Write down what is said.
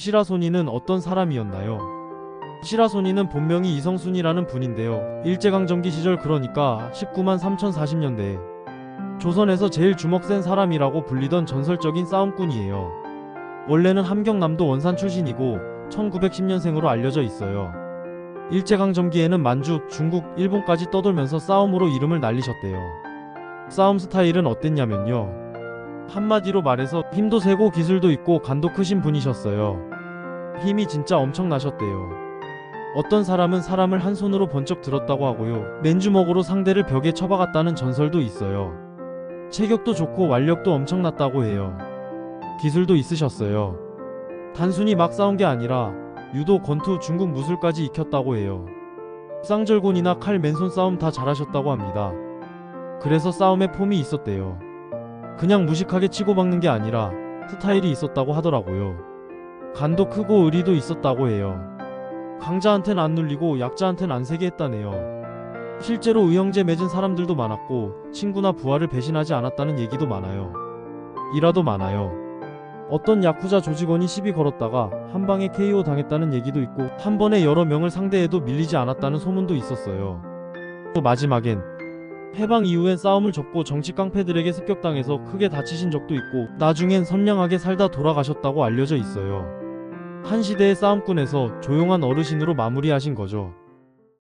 시라소니는 어떤 사람이었나요? 시라소니는 본명이 이성순이라는 분인데요. 일제강점기 시절 그러니까 19만 3040년대 조선에서 제일 주먹 센 사람이라고 불리던 전설적인 싸움꾼이에요. 원래는 함경남도 원산 출신이고 1910년생으로 알려져 있어요. 일제강점기에는 만주, 중국, 일본까지 떠돌면서 싸움으로 이름을 날리셨대요. 싸움 스타일은 어땠냐면요. 한마디로 말해서 힘도 세고 기술도 있고 간도 크신 분이셨어요. 힘이 진짜 엄청나셨대요. 어떤 사람은 사람을 한 손으로 번쩍 들었다고 하고요. 맨주먹으로 상대를 벽에 쳐박았다는 전설도 있어요. 체격도 좋고 완력도 엄청났다고 해요. 기술도 있으셨어요. 단순히 막 싸운 게 아니라 유도, 권투, 중국 무술까지 익혔다고 해요. 쌍절곤이나 칼 맨손 싸움 다 잘하셨다고 합니다. 그래서 싸움에 폼이 있었대요. 그냥 무식하게 치고박는 게 아니라 스타일이 있었다고 하더라고요. 간도 크고 의리도 있었다고 해요. 강자한텐 안 눌리고 약자한텐 안 세게 했다네요. 실제로 의형제 맺은 사람들도 많았고 친구나 부하를 배신하지 않았다는 얘기도 많아요. 일화도 많아요. 어떤 야쿠자 조직원이 시비 걸었다가 한 방에 KO 당했다는 얘기도 있고 한 번에 여러 명을 상대해도 밀리지 않았다는 소문도 있었어요. 또 마지막엔 해방 이후엔 싸움을 접고 정치 깡패들에게 습격당해서 크게 다치신 적도 있고 나중엔 선량하게 살다 돌아가셨다고 알려져 있어요. 한 시대의 싸움꾼에서 조용한 어르신으로 마무리하신 거죠.